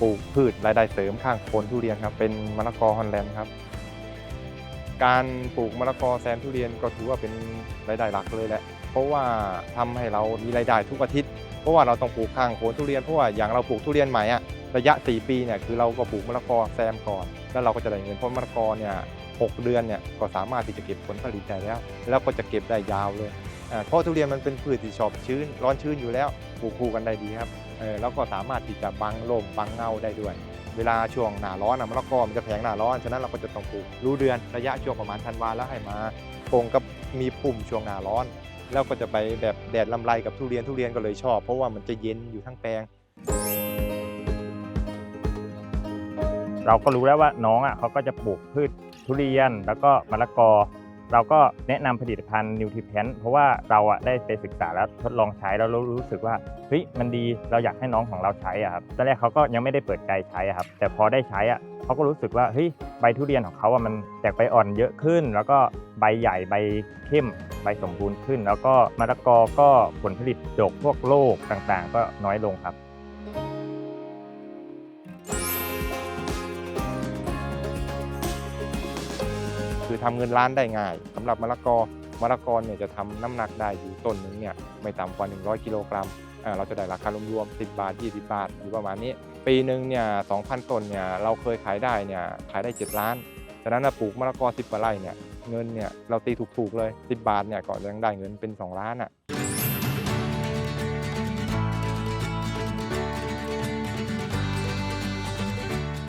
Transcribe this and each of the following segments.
ปลูกพืชรายได้เสริมข้างโคนทุเรียนครับเป็นมะละกอฮอลแลนด์ครับ การปลูกมะละกอแซมทุเรียนก็ถือว่าเป็นรายได้หลักเลยแหละเพราะว่าทำให้เรามีรายได้ทุกอาทิตย์ เพราะว่าเราต้องปลูกข้างโคนทุเรียนเพราะว่าอย่างเราปลูกทุเรียนใหม่อะระยะ 4 ปีเนี่ยคือเราก็ปลูกมะละกอแซมก่อน แล้วเราก็จะได้เงินเพราะมะละกอเนี่ยหกเดือนเนี่ยก็สามารถที่จะเก็บผลผลิตได้แล้ว แล้วก็จะเก็บได้ยาวเลยเพราะทุเรียนมันเป็นพืชที่ชอบชื้นร้อนชื้นอยู่แล้วปลูกคู่กันได้ดีครับ เออแล้วก็สามารถที่จะบังลมบังเงาได้ด้วย เวลาช่วงหน้าร้อนอะมะละกอมันจะแพงหน้าร้อน ฉะนั้นเราก็จะต้องปลูกรู้เดือนระยะช่วงประมาณธันวาแล้วให้มาตรงกับมีปุ่มช่วงหน้าร้อน แล้วก็จะไปแบบแดดลำไรกับทุเรียนทุเรียนก็เลยชอบ เพราะว่ามันจะเย็นอยู่ทั้งแปลง เราก็รู้แล้วว่าน้องอะเขาก็จะปลูกพืชทุเรียนแล้วก็มะละกอ เราก็แนะนำผลิตภัณฑ์นิวทริแพนเพราะว่าเราอะได้ไปศึกษาแล้วทดลองใช้แล้วเรารู้สึกว่าเฮ้ยมันดีเราอยากให้น้องของเราใช้อะครับตอนแรกเขาก็ยังไม่ได้เปิดใจใช้อะครับ แต่พอได้ใช้อะเขาก็รู้สึกว่าเฮ้ยใบทุเรียนของเขาอะมันแตกใบอ่อนเยอะขึ้น แล้วก็ใบใหญ่ใบเข้มใบสมบูรณ์ขึ้น แล้วก็มะละกอก็ผลผลิตดกพวกโรคต่างๆ ก็น้อยลงครับ คือทำเงินล้านได้ง่ายสำหรับมะละกอมะละกอเนี่ยจะทำน้ำหนักได้อยู่ต้นหนึงเนี่ยไม่ต่ำกว่า 100 กิโลกรัมอ่าเราจะได้ราคารวมๆ 10 บาท 20 บาทอยู่ประมาณนี้ ปีหนึ่งเนี่ย 2,000 ต้นเนี่ย เราเคยขายได้เนี่ย ขายได้ 7 ล้าน ฉะนั้นปลูกมะละกอ 10กว่าไร่เนี่ย เงินเนี่ย เราตีถูกๆเลย 10 บาทเนี่ยก็ยังได้เงินเป็น 2 ล้านอะ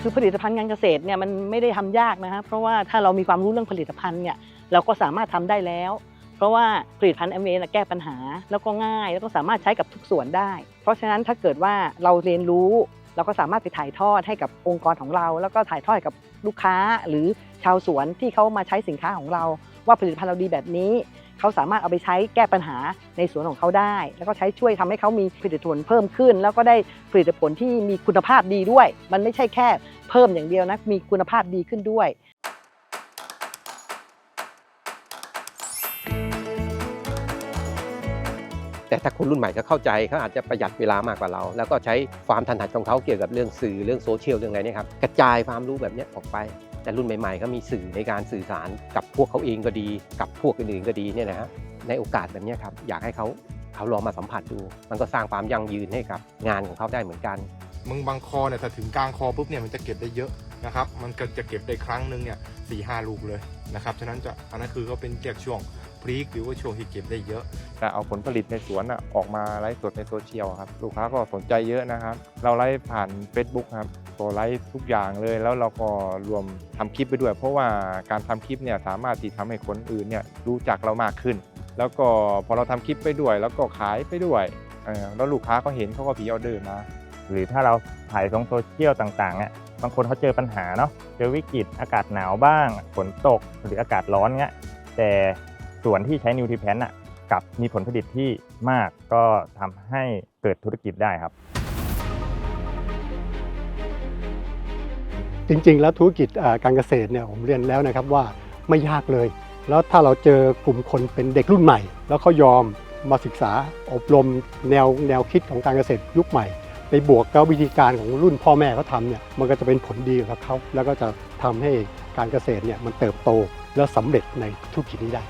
คือผลิตภัณฑ์การเกษตรเนี่ยมันไม่ได้ทำยากนะครับเพราะว่าถ้าเรามีความรู้เรื่องผลิตภัณฑ์เนี่ยเราก็สามารถทำได้แล้ว เพราะว่าผลิตภัณฑ์แอมเวแก้ปัญหาแล้วก็ง่าย แล้วก็สามารถใช้กับทุกส่วนได้ เพราะฉะนั้นถ้าเกิดว่าเราเรียนรู้ เราก็สามารถไปถ่ายทอดให้กับองค์กรของเรา แล้วก็ถ่ายทอดให้กับลูกค้าหรือชาวสวนที่เขามาใช้สินค้าของเรา ว่าผลิตภัณฑ์เราดีแบบนี้เขาสามารถเอาไปใช้แก้ปัญหาในสวนของเขาได้ แล้วก็ใช้ช่วยทำให้เขามีผลิตผลเพิ่มขึ้น แล้วก็ได้ผลิตผลที่มีคุณภาพดีด้วย มันไม่ใช่แค่ เพิ่มอย่างเดียวนะ มีคุณภาพดีขึ้นด้วยแต่ถ้าคนรุ่นใหม่ก็เข้าใจเขาอาจจะประหยัดเวลามากกว่าเรา แล้วก็ใช้ความถนัดของเขาเกี่ยวกับเรื่องสื่อเรื่องโซเชียลเรื่องอะไรนี่ครับกระจายความรู้แบบนี้ออกไป แต่รุ่นใหม่ๆเขามีสื่อในการสื่อสารกับพวกเขาเองก็ดี กับพวกอื่นๆก็ดีเนี่ยนะฮะในโอกาสแบบนี้ครับอยากให้เขาเขาลองมาสัมผัสดู มันก็สร้างความยั่งยืนให้กับงานของเขาได้เหมือนกัน มึงบางคอเนี่ยถ้าถึงกลางคอปุ๊บเนี่ยมันจะเก็บได้เยอะนะครับ มันก็จะเก็บได้ครั้งหนึ่งเนี่ยสี่ห้าลูกเลยนะครับ ฉะนั้นจะอันนั้นคือเขาเป็นเรียกช่วงพรีกหรือว่าช่วงที่เก็บได้เยอะ แต่เอาผลผลิตในสวนอะออกมาไลฟ์สดในโซเชียลครับ ลูกค้าก็สนใจเยอะนะครับ เราไลฟ์ผ่าน Facebook ครับก็ไลฟ์ทุกอย่างเลย แล้วเราก็รวมทำคลิปไปด้วย เพราะว่าการทำคลิปเนี่ยสามารถที่ทำให้คนอื่นเนี่ยรู้จักเรามากขึ้น แล้วก็พอเราทำคลิปไปด้วย แล้วก็ขายไปด้วยแล้วลูกค้าเขาเห็นเขาก็ผีออเดอร์มา หรือถ้าเราถ่ายลงโซเชียลต่างๆเนี่ยบางคนเขาเจอปัญหาเนาะเจอวิกฤตอากาศหนาวบ้างฝนตกหรืออากาศร้อนเงี้ยแต่ส่วนที่ใช้นิวทริแพนอะกับมีผลผลิตที่มากก็ทำให้เกิดธุรกิจได้ครับจริงๆ แล้วธุรกิจการเกษตรเนี่ยผมเรียนแล้วนะครับว่าไม่ยากเลย แล้วถ้าเราเจอกลุ่มคนเป็นเด็กรุ่นใหม่ แล้วเขายอมมาศึกษาอบรมแนวแนวคิดของการเกษตรยุคใหม่ ไปบวกกับวิธีการของรุ่นพ่อแม่เขาทำเนี่ยมันก็จะเป็นผลดีกับเขาแล้วก็จะทำให้การเกษตรเนี่ยมันเติบโตและสำเร็จในธุรกิจนี้ได้